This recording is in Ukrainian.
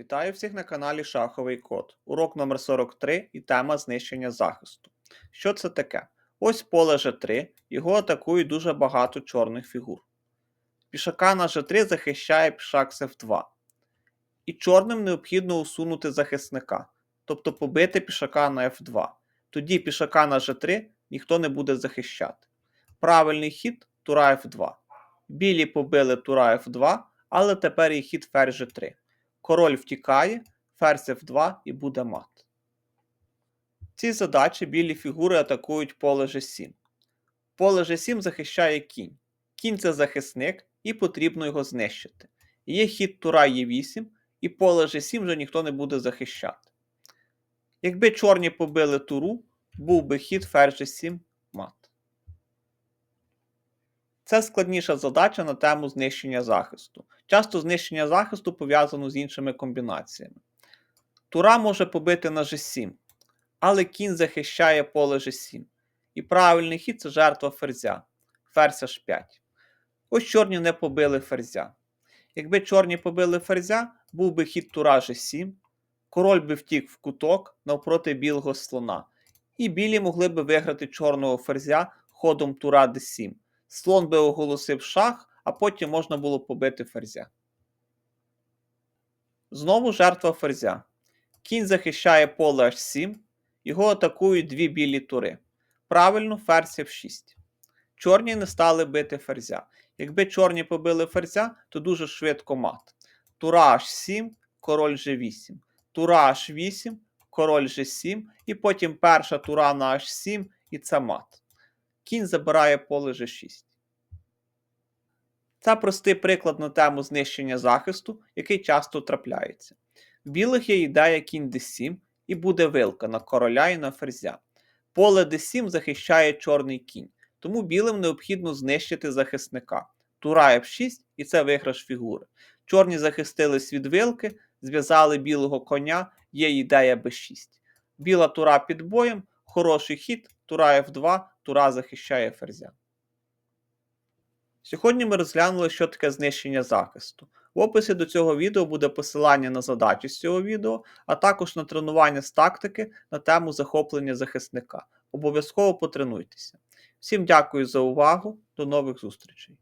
Вітаю всіх на каналі Шаховий Код. Урок номер 43 і тема знищення захисту. Що це таке? Ось поле G3, його атакують дуже багато чорних фігур. Пішака на G3 захищає пішак з F2. І чорним необхідно усунути захисника, тобто побити пішака на F2. Тоді пішака на G3 ніхто не буде захищати. Правильний хід тура F2. Білі побили тура F2, але тепер є хід ферзь G3. Король втікає, ферзь F2 і буде мат. Ці задачі білі фігури атакують поле G7. Поле G7 захищає кінь. Кінь це захисник, і потрібно його знищити. Є хід тура Е8, і поле G7 вже ніхто не буде захищати. Якби чорні побили туру, був би хід ферзь G7 мат. Це складніша задача на тему знищення захисту. Часто знищення захисту пов'язано з іншими комбінаціями. Тура може побити на G7, але кінь захищає поле G7. І правильний хід це жертва ферзя. Ферзь H5. Ось чорні не побили ферзя. Якби чорні побили ферзя, був би хід тура G7, король би втік в куток навпроти білого слона. І білі могли би виграти чорного ферзя ходом тура d7. Слон би оголосив шах, а потім можна було побити ферзя. Знову жертва ферзя. Кінь захищає поле H7, його атакують дві білі тури. Правильно, ферзь F6. Чорні не стали бити ферзя. Якби чорні побили ферзя, то дуже швидко мат. Тура H7, король G8. Тура H8, король G7, і потім перша тура на H7 і це мат. Кінь забирає поле G6. Це простий приклад на тему знищення захисту, який часто трапляється. В білих є ідея кінь d7 і буде вилка на короля і на ферзя. Поле d7 захищає чорний кінь, тому білим необхідно знищити захисника. Тура f6 і це виграш фігури. Чорні захистились від вилки, зв'язали білого коня, є ідея b6. Біла тура під боєм, хороший хід, тура f2, тура захищає ферзя. Сьогодні ми розглянули, що таке знищення захисту. В описі до цього відео буде посилання на задачі з цього відео, а також на тренування з тактики на тему захоплення захисника. Обов'язково потренуйтеся. Всім дякую за увагу, до нових зустрічей!